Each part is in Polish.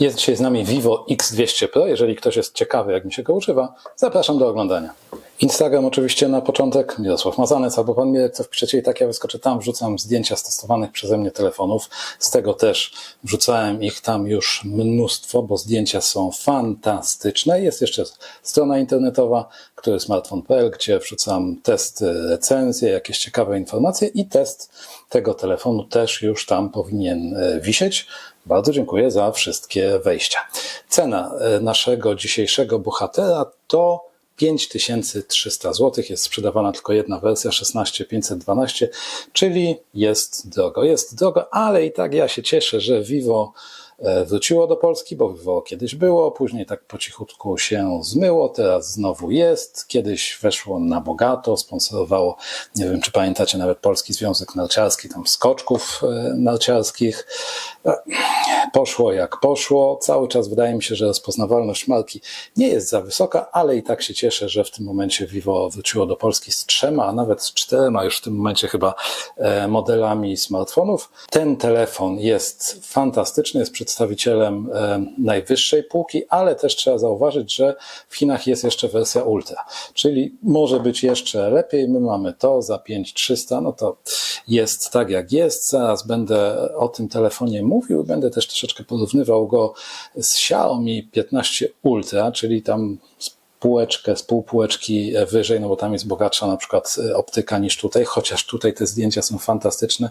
Jest dzisiaj z nami Vivo X200 Pro. Jeżeli ktoś jest ciekawy, jak mi się go używa, zapraszam do oglądania. Instagram oczywiście na początek, Mirosław Mazanec albo Pan Mirek, co wpiszecie i tak ja wyskoczę tam, wrzucam zdjęcia z testowanych przeze mnie telefonów. Z tego też wrzucałem ich tam już mnóstwo, bo zdjęcia są fantastyczne. Jest jeszcze strona internetowa, który smartfon.pl, gdzie wrzucam testy, recenzje, jakieś ciekawe informacje i test tego telefonu też już tam powinien e, wisieć. Bardzo dziękuję za wszystkie wejścia. Cena e, naszego dzisiejszego bohatera to 5300 zł. Jest sprzedawana tylko jedna wersja 16512, czyli jest drogo. Jest drogo, ale i tak ja się cieszę, że Vivo wróciło do Polski, bo Vivo kiedyś było, później tak po cichutku się zmyło, teraz znowu jest. Kiedyś weszło na bogato, sponsorowało, nie wiem czy pamiętacie, nawet Polski Związek Narciarski, tam skoczków e, narciarskich. E, Poszło jak poszło. Cały czas wydaje mi się, że rozpoznawalność marki nie jest za wysoka, ale i tak się cieszę, że w tym momencie Vivo wróciło do Polski z trzema, a nawet z czterema już w tym momencie chyba e, modelami smartfonów. Ten telefon jest fantastyczny, jest przedstawicielem e, najwyższej półki, ale też trzeba zauważyć, że w Chinach jest jeszcze wersja Ultra, czyli może być jeszcze lepiej. My mamy to za 5300, no to jest tak jak jest. Zaraz będę o tym telefonie mówił, będę też troszeczkę porównywał go z Xiaomi 15 Ultra, czyli tam półeczkę, z półpółeczki wyżej, no bo tam jest bogatsza na przykład optyka niż tutaj, chociaż tutaj te zdjęcia są fantastyczne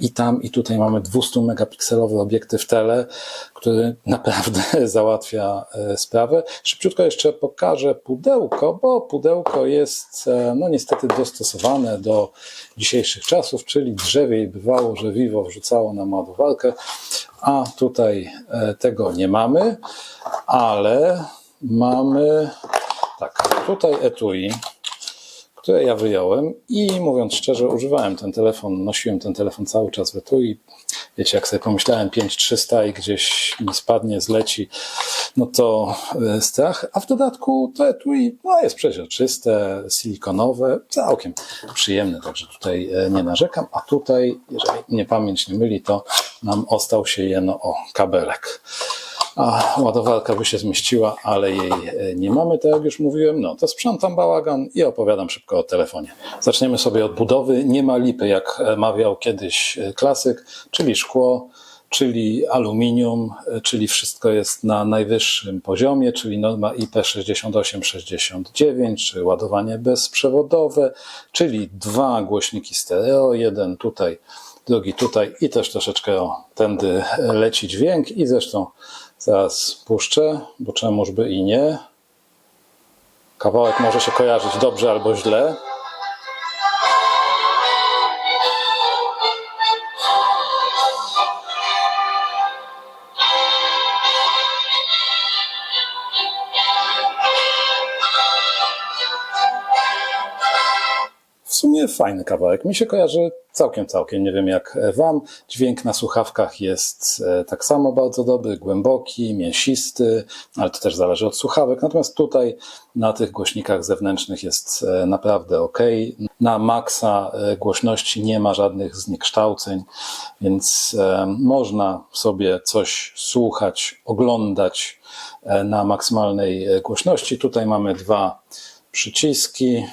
i tam i tutaj mamy 200 megapikselowy obiektyw tele, który naprawdę załatwia e, sprawę. Szybciutko jeszcze pokażę pudełko, bo pudełko jest e, no niestety dostosowane do dzisiejszych czasów, czyli drzewiej bywało, że Vivo wrzucało nam ładowarkę, a tutaj e, tego nie mamy, ale mamy tak, tutaj etui, które ja wyjąłem i mówiąc szczerze, używałem ten telefon, nosiłem ten telefon cały czas w etui. Wiecie, jak sobie pomyślałem 5300 i gdzieś mi spadnie, zleci, no to e, strach. A w dodatku to etui no, jest przeźroczyste, silikonowe, całkiem przyjemne, także tutaj e, nie narzekam. A tutaj, jeżeli mnie pamięć nie myli, to nam ostał się jeno o kabelek a ładowarka by się zmieściła, ale jej e, nie mamy, tak jak już mówiłem, no to sprzątam bałagan i opowiadam szybko o telefonie. Zaczniemy sobie od budowy. Nie ma lipy, jak e, mawiał kiedyś e, klasyk, czyli szkło, czyli aluminium, czyli wszystko jest na najwyższym poziomie, czyli norma IP6869, czy ładowanie bezprzewodowe, czyli dwa głośniki stereo, jeden tutaj, drugi tutaj i też troszeczkę o, tędy leci dźwięk i zresztą Zaraz puszczę, bo czemuż by i nie. Kawałek może się kojarzyć dobrze albo źle. Fajny kawałek. Mi się kojarzy całkiem, całkiem. Nie wiem jak Wam. Dźwięk na słuchawkach jest e, tak samo bardzo dobry, głęboki, mięsisty, ale to też zależy od słuchawek. Natomiast tutaj na tych głośnikach zewnętrznych jest e, naprawdę ok. Na maksa e, głośności nie ma żadnych zniekształceń, więc można sobie coś słuchać, oglądać na maksymalnej głośności. Tutaj mamy dwa przyciski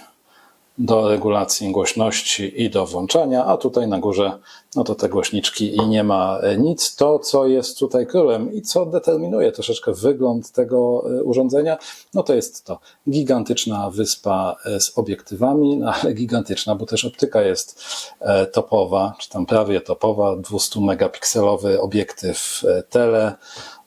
do regulacji głośności i do włączania, a tutaj na górze no to te głośniczki i nie ma e, nic. To, co jest tutaj królem i co determinuje troszeczkę wygląd tego e, urządzenia, no to jest to gigantyczna wyspa e, z obiektywami, no ale gigantyczna, bo też optyka jest topowa, czy tam prawie topowa, 200 megapikselowy obiektyw tele,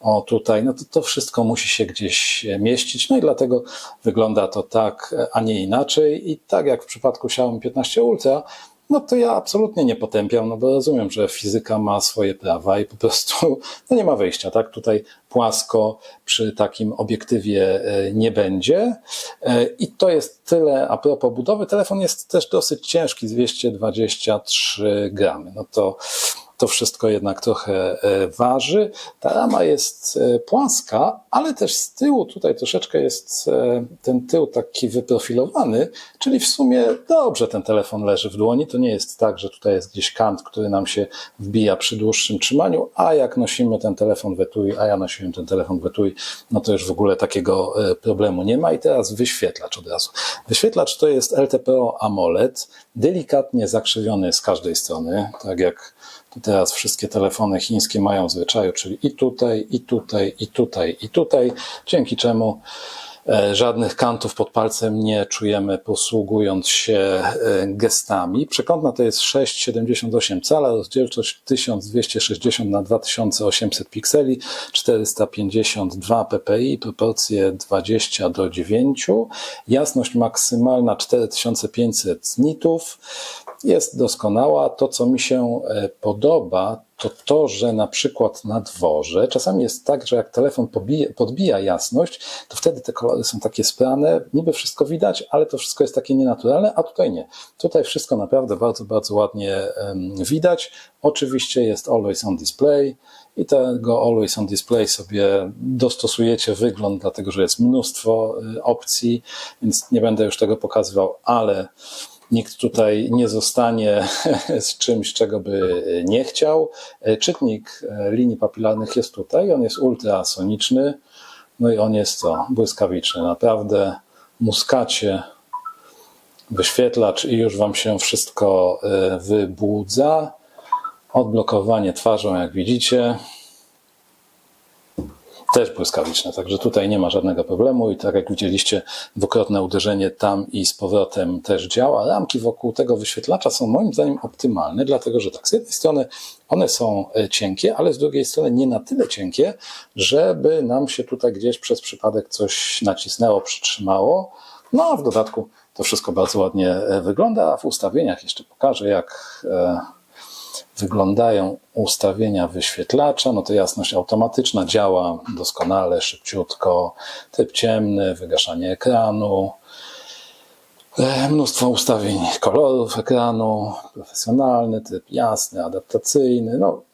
o tutaj, no to to wszystko musi się gdzieś mieścić, no i dlatego wygląda to tak, a nie inaczej i tak jak w przypadku Xiaomi 15 Ultra, no to ja absolutnie nie potępiam, no bo rozumiem, że fizyka ma swoje prawa i po prostu no nie ma wyjścia, tak? Tutaj płasko przy takim obiektywie e, nie będzie. E, I to jest tyle a propos budowy. Telefon jest też dosyć ciężki, 223 gramy. No to to wszystko jednak trochę e, waży. Ta rama jest e, płaska, ale też z tyłu tutaj troszeczkę jest e, ten tył taki wyprofilowany, czyli w sumie dobrze ten telefon leży w dłoni. To nie jest tak, że tutaj jest gdzieś kant, który nam się wbija przy dłuższym trzymaniu, a jak nosimy ten telefon w etui, a ja nosiłem ten telefon w etui, no to już w ogóle takiego problemu nie ma. I teraz wyświetlacz od razu. Wyświetlacz to jest LTPO AMOLED, delikatnie zakrzywiony z każdej strony, tak jak teraz wszystkie telefony chińskie mają w zwyczaju, czyli i tutaj, i tutaj, i tutaj, i tutaj, dzięki czemu e, żadnych kantów pod palcem nie czujemy posługując się e, gestami. Przekątna to jest 6,78 cala, rozdzielczość 1260 na 2800 pikseli, 452 ppi, proporcje 20 do 9, jasność maksymalna 4500 nitów, jest doskonała. To, co mi się e, podoba, to to, że na przykład na dworze czasami jest tak, że jak telefon pobija, podbija jasność, to wtedy te kolory są takie sprane, niby wszystko widać, ale to wszystko jest takie nienaturalne, a tutaj nie. Tutaj wszystko naprawdę bardzo, bardzo ładnie widać. Oczywiście jest Always on Display i tego Always on Display sobie dostosujecie wygląd, dlatego że jest mnóstwo e, opcji, więc nie będę już tego pokazywał, ale Nikt tutaj nie zostanie z czymś, czego by nie chciał. Czytnik linii papilarnych jest tutaj, on jest ultrasoniczny, no i on jest co? Błyskawiczny. Naprawdę muskacie wyświetlacz i już Wam się wszystko e, wybudza. Odblokowanie twarzą, jak widzicie też błyskawiczne, także tutaj nie ma żadnego problemu i tak jak widzieliście, dwukrotne uderzenie tam i z powrotem też działa. Ramki wokół tego wyświetlacza są moim zdaniem optymalne, dlatego że tak, z jednej strony one są e, cienkie, ale z drugiej strony nie na tyle cienkie, żeby nam się tutaj gdzieś przez przypadek coś nacisnęło, przytrzymało. No a w dodatku to wszystko bardzo ładnie e, wygląda, a w ustawieniach jeszcze pokażę, jak e, wyglądają ustawienia wyświetlacza, no to jasność automatyczna działa doskonale, szybciutko, typ ciemny, wygaszanie ekranu, e, mnóstwo ustawień kolorów ekranu, profesjonalny, typ jasny, adaptacyjny, no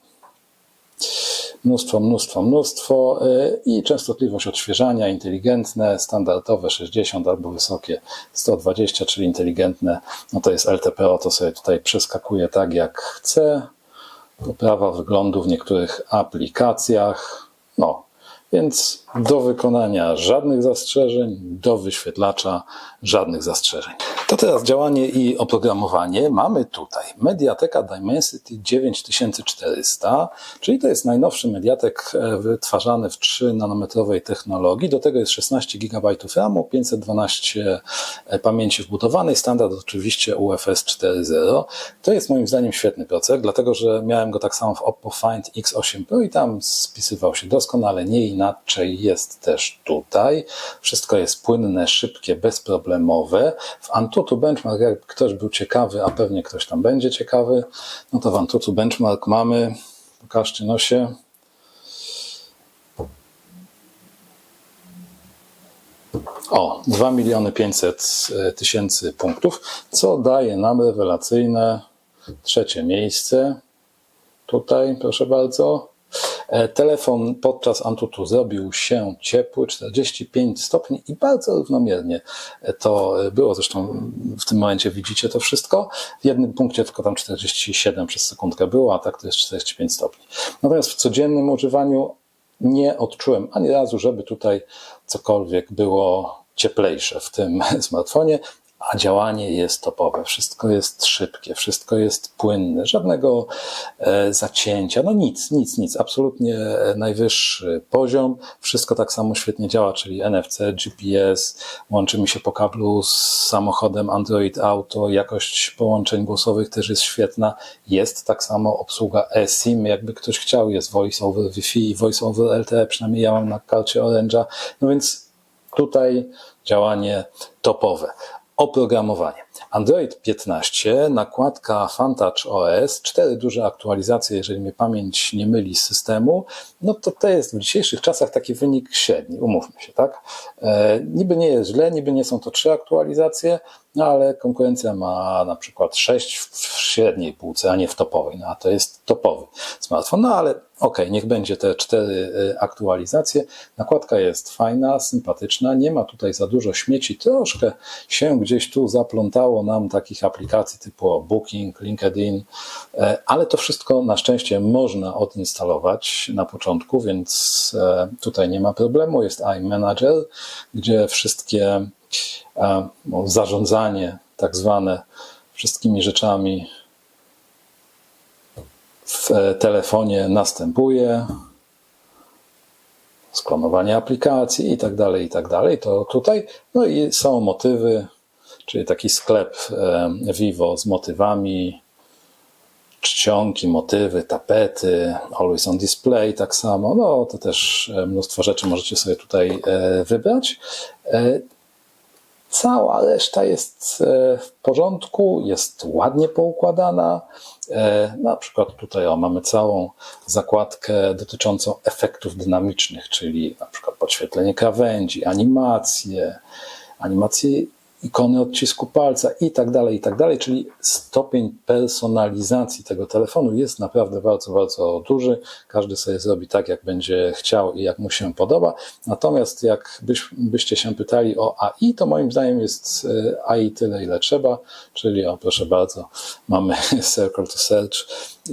mnóstwo, mnóstwo, mnóstwo e, i częstotliwość odświeżania inteligentne, standardowe 60 albo wysokie 120, czyli inteligentne, no to jest LTPO, to sobie tutaj przeskakuje tak jak chce, poprawa wyglądu w niektórych aplikacjach. No, więc do wykonania żadnych zastrzeżeń, do wyświetlacza żadnych zastrzeżeń. To teraz działanie i oprogramowanie. Mamy tutaj Mediateka Dimensity 9400, czyli to jest najnowszy Mediatek e, wytwarzany w 3 nanometrowej technologii. Do tego jest 16 GB RAMu, 512 e, pamięci wbudowanej, standard oczywiście UFS 4.0. To jest moim zdaniem świetny proces, dlatego że miałem go tak samo w Oppo Find X8 Pro i tam spisywał się doskonale, nie inaczej jest też tutaj. Wszystko jest płynne, szybkie, bezproblemowe. W Benchmark, jak ktoś był ciekawy, a pewnie ktoś tam będzie ciekawy, no to w Antutu Benchmark mamy, pokażcie nosie, O, 2 miliony 500 tysięcy punktów, co daje nam rewelacyjne trzecie miejsce. Tutaj, proszę bardzo. E, telefon podczas Antutu zrobił się ciepły, 45 stopni i bardzo równomiernie to było. Zresztą w tym momencie widzicie to wszystko. W jednym punkcie tylko tam 47 przez sekundkę było, a tak to jest 45 stopni. Natomiast w codziennym używaniu nie odczułem ani razu, żeby tutaj cokolwiek było cieplejsze w tym smartfonie a działanie jest topowe. Wszystko jest szybkie, wszystko jest płynne, żadnego e, zacięcia, no nic, nic, nic, absolutnie najwyższy poziom. Wszystko tak samo świetnie działa, czyli NFC, GPS, łączymy się po kablu z samochodem Android Auto, jakość połączeń głosowych też jest świetna. Jest tak samo obsługa eSIM, jakby ktoś chciał, jest Voice over Wi-Fi i Voice over LTE, przynajmniej ja mam na karcie Orange'a, no więc tutaj działanie topowe. Oprogramowanie. Android 15, nakładka Fantouch OS, cztery duże aktualizacje, jeżeli mnie pamięć nie myli z systemu, no to to jest w dzisiejszych czasach taki wynik średni, umówmy się, tak? E, niby nie jest źle, niby nie są to trzy aktualizacje, no ale konkurencja ma na przykład 6 w średniej półce, a nie w topowej, no a to jest topowy smartfon, no ale okej, niech będzie te cztery y, aktualizacje. Nakładka jest fajna, sympatyczna, nie ma tutaj za dużo śmieci, troszkę się gdzieś tu zaplątało nam takich aplikacji typu Booking, LinkedIn, e, ale to wszystko na szczęście można odinstalować na początku, więc e, tutaj nie ma problemu. Jest iManager, gdzie wszystkie e, no, zarządzanie tak zwane wszystkimi rzeczami w telefonie następuje, sklonowanie aplikacji i tak dalej, i tak dalej, to tutaj, no i są motywy, czyli taki sklep e, Vivo z motywami, czcionki, motywy, tapety, always on display tak samo, no to też e, mnóstwo rzeczy możecie sobie tutaj e, wybrać. Cała reszta jest e, w porządku, jest ładnie poukładana. E, na przykład tutaj o, mamy całą zakładkę dotyczącą efektów dynamicznych, czyli na przykład podświetlenie krawędzi, animacje, animacje ikony odcisku palca i tak dalej, i tak dalej, czyli stopień personalizacji tego telefonu jest naprawdę bardzo, bardzo duży. Każdy sobie zrobi tak, jak będzie chciał i jak mu się podoba. Natomiast jak byś, byście się pytali o AI, to moim zdaniem jest e, AI tyle, ile trzeba, czyli o proszę bardzo, mamy circle to search,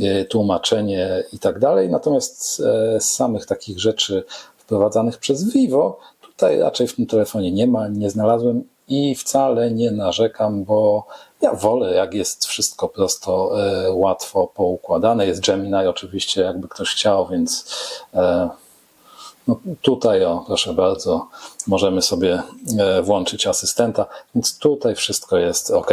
e, tłumaczenie i tak dalej. Natomiast e, z samych takich rzeczy wprowadzanych przez Vivo, tutaj raczej w tym telefonie nie ma, nie znalazłem i wcale nie narzekam, bo ja wolę, jak jest wszystko prosto, e, łatwo poukładane. Jest Gemini oczywiście, jakby ktoś chciał, więc e, no tutaj, o, proszę bardzo, możemy sobie e, włączyć asystenta, więc tutaj wszystko jest ok.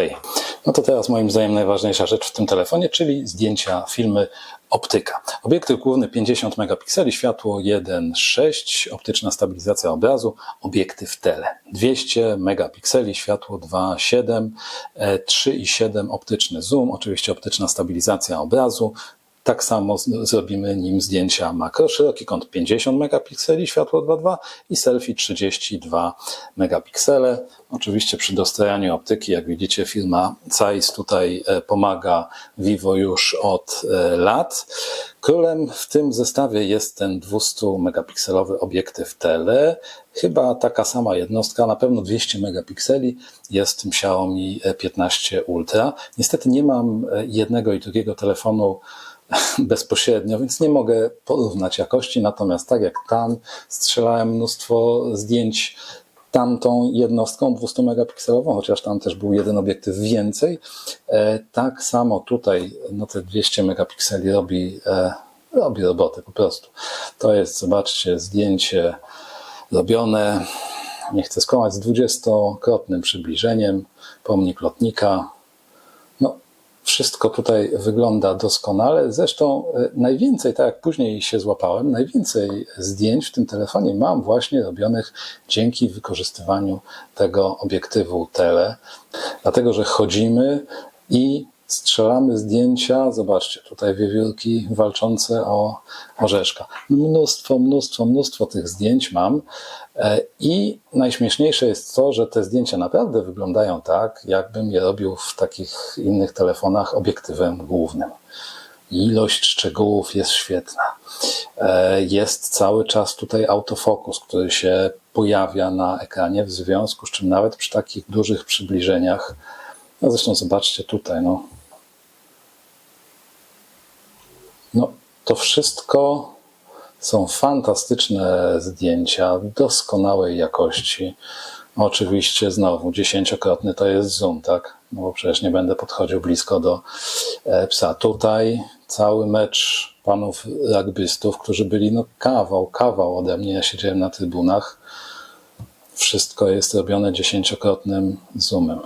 No to teraz moim zdaniem najważniejsza rzecz w tym telefonie, czyli zdjęcia, filmy, optyka. Obiektyw główny 50 megapikseli, światło 1.6, optyczna stabilizacja obrazu, obiektyw tele 200 megapikseli, światło 2.7, 3.7 optyczny zoom, oczywiście optyczna stabilizacja obrazu, tak samo zrobimy nim zdjęcia makro. Szeroki kąt 50 megapikseli, światło 2.2 i selfie 32 megapiksele. Oczywiście przy dostrojaniu optyki, jak widzicie, firma Zeiss tutaj e, pomaga Vivo już od e, lat. Królem w tym zestawie jest ten 200 megapikselowy obiektyw tele. Chyba taka sama jednostka, na pewno 200 megapikseli jest tym Xiaomi 15 Ultra. Niestety nie mam e, jednego i drugiego telefonu bezpośrednio, więc nie mogę porównać jakości. Natomiast tak jak tam strzelałem mnóstwo zdjęć tamtą jednostką 200 megapikselową, chociaż tam też był jeden obiektyw więcej. E, tak samo tutaj no te 200 megapikseli robi, e, robi robotę po prostu. To jest, zobaczcie, zdjęcie robione, nie chcę skłamać, z 20-krotnym przybliżeniem, pomnik lotnika, wszystko tutaj wygląda doskonale. Zresztą e, najwięcej, tak jak później się złapałem, najwięcej zdjęć w tym telefonie mam właśnie robionych dzięki wykorzystywaniu tego obiektywu tele, dlatego że chodzimy i strzelamy zdjęcia. Zobaczcie, tutaj wiewiórki walczące o orzeszka. Mnóstwo, mnóstwo, mnóstwo tych zdjęć mam. E, I najśmieszniejsze jest to, że te zdjęcia naprawdę wyglądają tak, jakbym je robił w takich innych telefonach obiektywem głównym. Ilość szczegółów jest świetna. E, jest cały czas tutaj autofokus, który się pojawia na ekranie, w związku z czym nawet przy takich dużych przybliżeniach, no zresztą zobaczcie tutaj, no, no to wszystko są fantastyczne zdjęcia doskonałej jakości. Oczywiście znowu dziesięciokrotny to jest zoom, tak? No bo przecież nie będę podchodził blisko do e, psa. Tutaj cały mecz panów rugbystów, którzy byli no kawał, kawał ode mnie. Ja siedziałem na trybunach. Wszystko jest robione dziesięciokrotnym zoomem.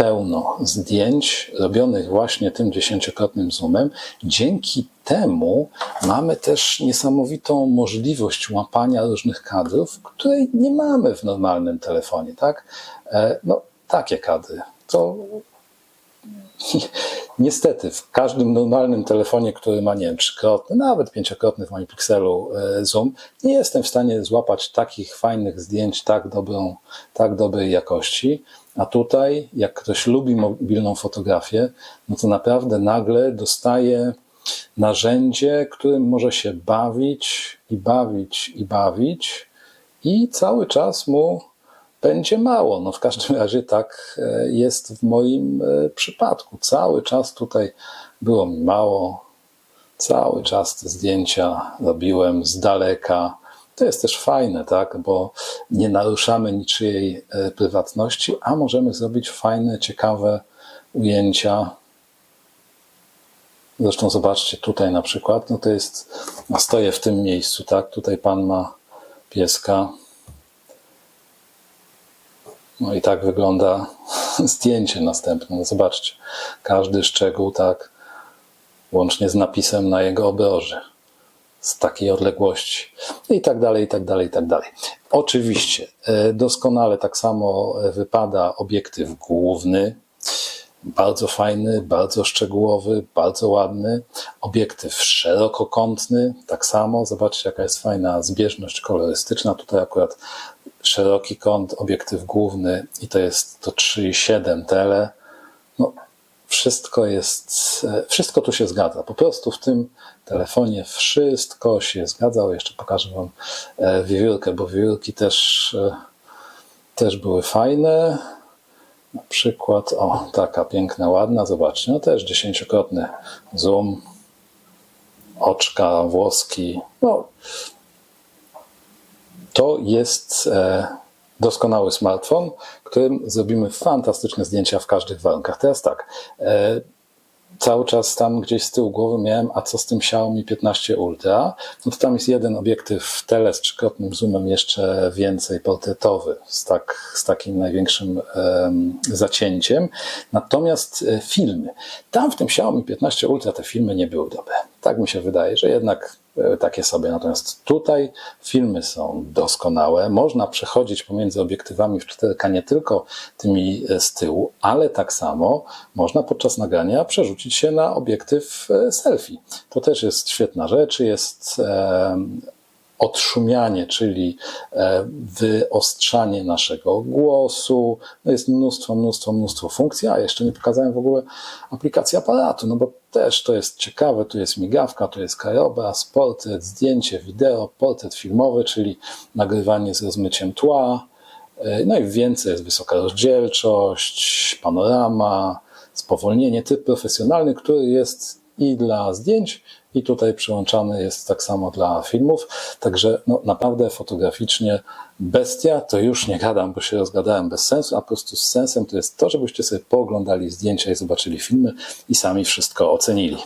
Pełno zdjęć robionych właśnie tym dziesięciokrotnym zoomem. Dzięki temu mamy też niesamowitą możliwość łapania różnych kadrów, której nie mamy w normalnym telefonie, tak? E, no, takie kadry. To Niestety, w każdym normalnym telefonie, który ma, nie wiem, trzykrotny, nawet pięciokrotny w moim Pixelu e, zoom, nie jestem w stanie złapać takich fajnych zdjęć tak, dobrą, tak dobrej jakości. A tutaj, jak ktoś lubi mobilną fotografię, no to naprawdę nagle dostaje narzędzie, którym może się bawić i bawić i bawić, i cały czas mu będzie mało. No w każdym razie tak e, jest w moim e, przypadku. Cały czas tutaj było mi mało. Cały czas te zdjęcia robiłem z daleka. To jest też fajne, tak, bo nie naruszamy niczyjej e, prywatności, a możemy zrobić fajne, ciekawe ujęcia. Zresztą zobaczcie tutaj na przykład, no to jest, no stoję w tym miejscu, tak, tutaj pan ma pieska, no i tak wygląda zdjęcie następne. No zobaczcie, każdy szczegół tak, łącznie z napisem na jego obroży, z takiej odległości i tak dalej, i tak dalej, i tak dalej. Oczywiście e, doskonale tak samo wypada obiektyw główny, bardzo fajny, bardzo szczegółowy, bardzo ładny. Obiektyw szerokokątny, tak samo. Zobaczcie, jaka jest fajna zbieżność kolorystyczna. Tutaj akurat szeroki kąt, obiektyw główny i to jest to 3,7 tele. Wszystko jest, e, wszystko tu się zgadza. Po prostu w tym telefonie wszystko się zgadza. O, jeszcze pokażę Wam e, wiewiórkę, bo wiewiórki też, e, też były fajne. Na przykład, o, taka piękna, ładna, zobaczcie, no też dziesięciokrotny zoom, oczka, włoski, no to jest doskonały smartfon, którym zrobimy fantastyczne zdjęcia w każdych warunkach. Teraz tak, e, cały czas tam gdzieś z tyłu głowy miałem, a co z tym Xiaomi 15 Ultra? No to tam jest jeden obiektyw tele z trzykrotnym zoomem, jeszcze więcej portretowy, z, tak, z takim największym zacięciem. Natomiast e, filmy, tam w tym Xiaomi 15 Ultra te filmy nie były dobre. Tak mi się wydaje, że jednak e, takie sobie. Natomiast tutaj filmy są doskonałe. Można przechodzić pomiędzy obiektywami w 4K nie tylko tymi e, z tyłu, ale tak samo można podczas nagrania przerzucić się na obiektyw e, selfie. To też jest świetna rzecz. Jest odszumianie, czyli e, wyostrzanie naszego głosu. No jest mnóstwo, mnóstwo, mnóstwo funkcji, a jeszcze nie pokazałem w ogóle aplikacji aparatu, no bo też to jest ciekawe, tu jest migawka, tu jest krajobraz, portret, zdjęcie, wideo, portret filmowy, czyli nagrywanie z rozmyciem tła, e, no i więcej jest wysoka rozdzielczość, panorama, spowolnienie, typ profesjonalny, który jest i dla zdjęć, i tutaj przyłączany jest tak samo dla filmów. Także no, naprawdę fotograficznie bestia, to już nie gadam, bo się rozgadałem bez sensu, a po prostu z sensem to jest to, żebyście sobie pooglądali zdjęcia i zobaczyli filmy i sami wszystko ocenili.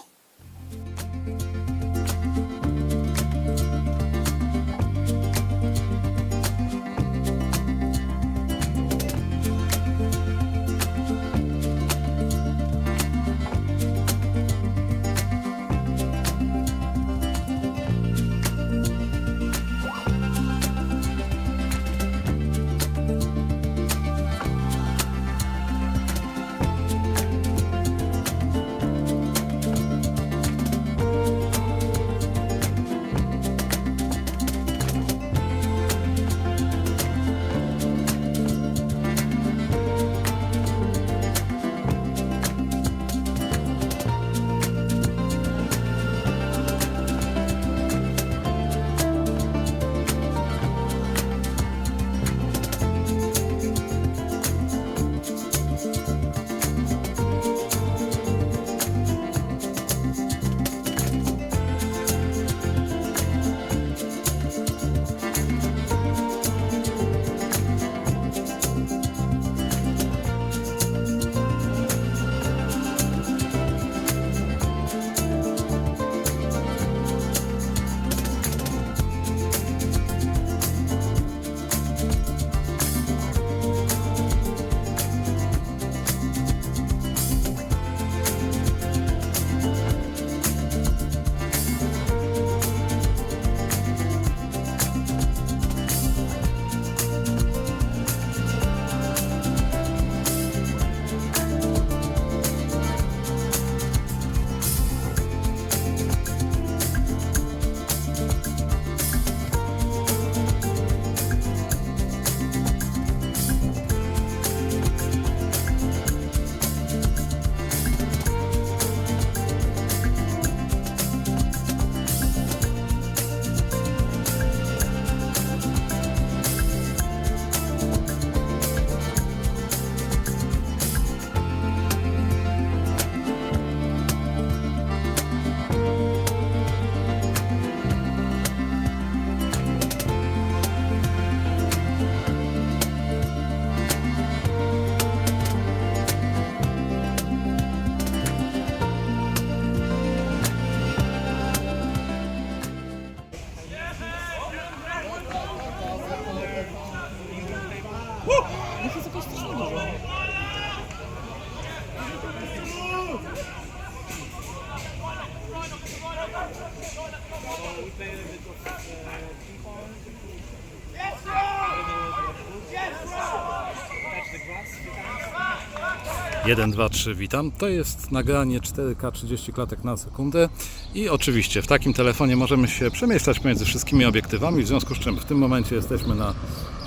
1, 2, 3, witam. To jest nagranie 4K 30 klatek na sekundę i oczywiście w takim telefonie możemy się przemieszczać pomiędzy wszystkimi obiektywami, w związku z czym w tym momencie jesteśmy na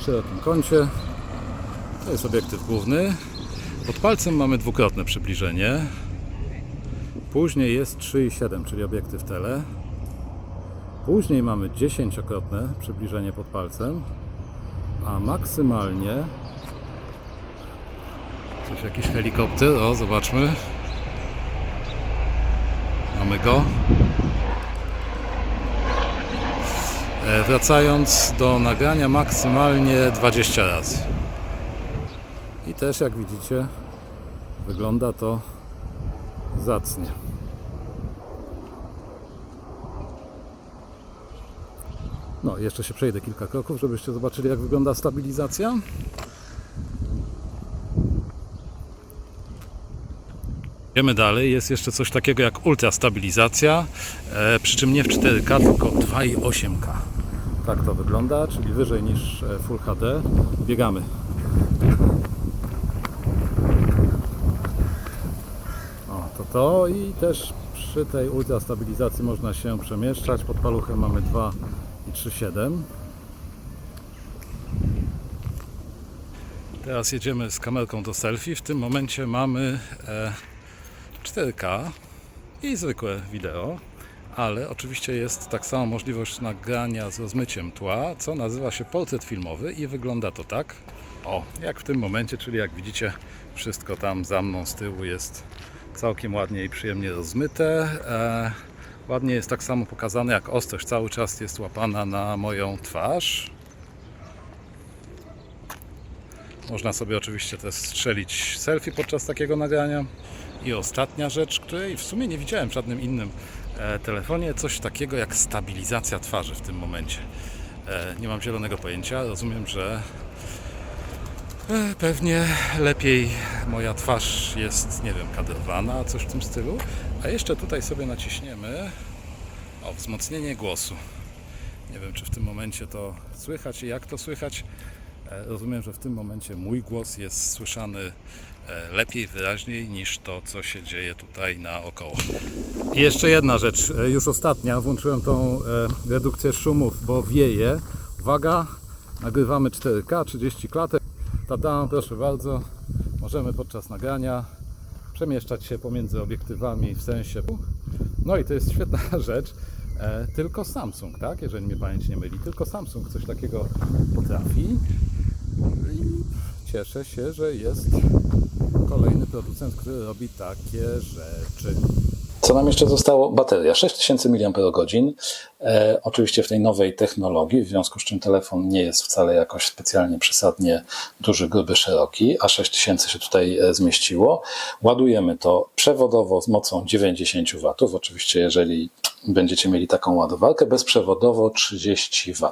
szerokim kącie. To jest obiektyw główny. Pod palcem mamy dwukrotne przybliżenie. Później jest 3,7, czyli obiektyw tele. Później mamy dziesięciokrotne przybliżenie pod palcem, a maksymalnie Coś jakiś helikopter, o zobaczmy. Mamy go. E, wracając do nagrania maksymalnie 20 razy. I też jak widzicie wygląda to zacnie. No, jeszcze się przejdę kilka kroków, żebyście zobaczyli jak wygląda stabilizacja. Idziemy dalej. Jest jeszcze coś takiego jak ultrastabilizacja, e, przy czym nie w 4K, tylko 2,8K. Tak to wygląda, czyli wyżej niż e, Full HD. Biegamy. O, to to i też przy tej ultrastabilizacji można się przemieszczać. Pod paluchem mamy 2 i 3,7. Teraz jedziemy z kamerką do selfie. W tym momencie mamy e, 4K i zwykłe wideo, ale oczywiście jest tak samo możliwość nagrania z rozmyciem tła, co nazywa się portret filmowy i wygląda to tak. O, jak w tym momencie, czyli jak widzicie, wszystko tam za mną z tyłu jest całkiem ładnie i przyjemnie rozmyte. E, ładnie jest tak samo pokazane, jak ostrość cały czas jest łapana na moją twarz. Można sobie oczywiście też strzelić selfie podczas takiego nagrania. I ostatnia rzecz, której w sumie nie widziałem w żadnym innym e, telefonie, coś takiego jak stabilizacja twarzy w tym momencie. E, nie mam zielonego pojęcia. Rozumiem, że e, pewnie lepiej moja twarz jest, nie wiem, kadrowana, coś w tym stylu. A jeszcze tutaj sobie naciśniemy o wzmocnienie głosu. Nie wiem, czy w tym momencie to słychać i jak to słychać. E, Rozumiem, że w tym momencie mój głos jest słyszany e, lepiej, wyraźniej niż to, co się dzieje tutaj naokoło. I jeszcze jedna rzecz, e, już ostatnia. Włączyłem tą redukcję szumów, bo wieje. Uwaga, nagrywamy 4K, 30 klatek. Tada, proszę bardzo. Możemy podczas nagrania przemieszczać się pomiędzy obiektywami w sensie. No i to jest świetna rzecz. Tylko Samsung, tak? Jeżeli mnie pamięć nie myli, tylko Samsung coś takiego potrafi. Cieszę się, że jest kolejny producent, który robi takie rzeczy. Co nam jeszcze zostało? Bateria 6000 mAh. E, oczywiście w tej nowej technologii, w związku z czym telefon nie jest wcale jakoś specjalnie przesadnie duży, gruby, szeroki, a 6000 się tutaj e, zmieściło. Ładujemy to przewodowo z mocą 90 W. Oczywiście, jeżeli będziecie mieli taką ładowarkę, bezprzewodowo 30 W.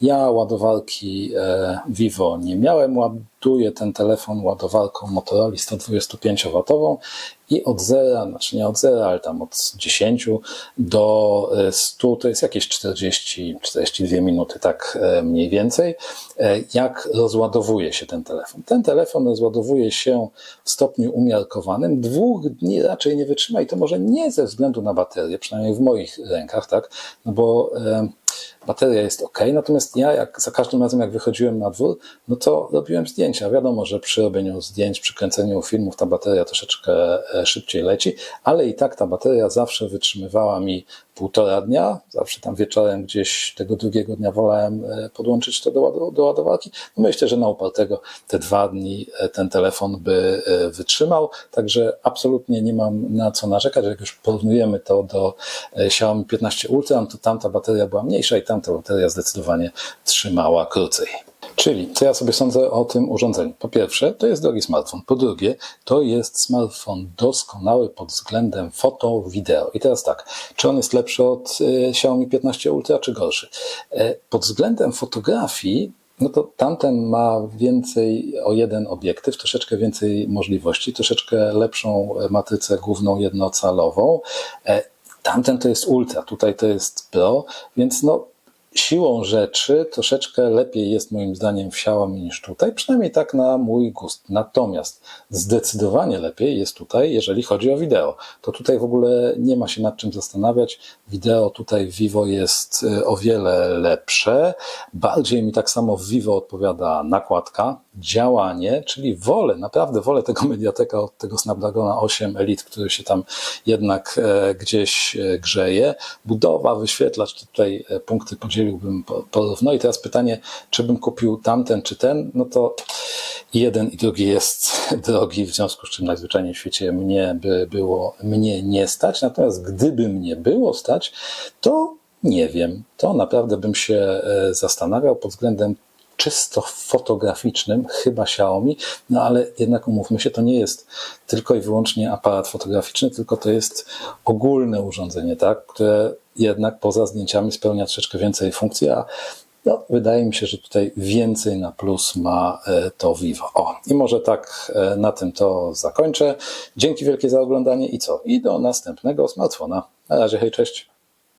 Ja ładowarki e, Vivo nie miałem, ładuję ten telefon ładowarką Motorola 125W i od zera, znaczy nie od zera, ale tam od 10 do e, 100 to jest jakieś 40-42 minuty, tak e, mniej więcej, e, jak rozładowuje się ten telefon. Ten telefon rozładowuje się w stopniu umiarkowanym, dwóch dni raczej nie wytrzyma i to może nie ze względu na baterię, przynajmniej w moich rękach, tak, no bo e, bateria jest ok, natomiast ja jak za każdym razem jak wychodziłem na dwór, no to robiłem zdjęcia. Wiadomo, że przy robieniu zdjęć, przy kręceniu filmów ta bateria troszeczkę e, szybciej leci, ale i tak ta bateria zawsze wytrzymywała mi półtora dnia, zawsze tam wieczorem gdzieś tego drugiego dnia wolałem e, podłączyć to do, do ładowarki. No myślę, że na upartego te dwa dni e, ten telefon by wytrzymał, także absolutnie nie mam na co narzekać. Jak już porównujemy to do Xiaomi 15 Ultra, no to tamta bateria była mniejsza i tamta bateria zdecydowanie trzymała krócej. Czyli co ja sobie sądzę o tym urządzeniu? Po pierwsze, to jest drogi smartfon. Po drugie, to jest smartfon doskonały pod względem foto, wideo. I teraz tak, czy on jest lepszy od e, Xiaomi 15 Ultra, czy gorszy? E, Pod względem fotografii no to tamten ma więcej o jeden obiektyw, troszeczkę więcej możliwości, troszeczkę lepszą matrycę główną jednocalową. E, Tamten to jest ultra, tutaj to jest pro, więc no siłą rzeczy troszeczkę lepiej jest moim zdaniem w Xiaomi niż tutaj, przynajmniej tak na mój gust. Natomiast zdecydowanie lepiej jest tutaj, jeżeli chodzi o wideo. To tutaj w ogóle nie ma się nad czym zastanawiać. Wideo tutaj w Vivo jest y, o wiele lepsze. Bardziej mi tak samo w Vivo odpowiada nakładka, działanie, czyli wolę, naprawdę wolę tego Mediateka od tego Snapdragona 8 Elite, który się tam jednak e, gdzieś e, grzeje. Budowa, wyświetlacz, tutaj e, punkty podzieliłbym po- porówno. I teraz pytanie, czy bym kupił tamten czy ten? No to jeden i drugi jest drogi, w związku z czym najzwyczajniej w świecie mnie by było mnie nie stać. Natomiast gdyby mnie było stać, to nie wiem. To naprawdę bym się e, zastanawiał pod względem czysto fotograficznym, chyba Xiaomi, no ale jednak umówmy się, to nie jest tylko i wyłącznie aparat fotograficzny, tylko to jest ogólne urządzenie, tak, które jednak poza zdjęciami spełnia troszeczkę więcej funkcji, a no, wydaje mi się, że tutaj więcej na plus ma e, to Vivo. O, i może tak e, na tym to zakończę. Dzięki wielkie za oglądanie i co? I do następnego smartfona. Na razie, hej, cześć.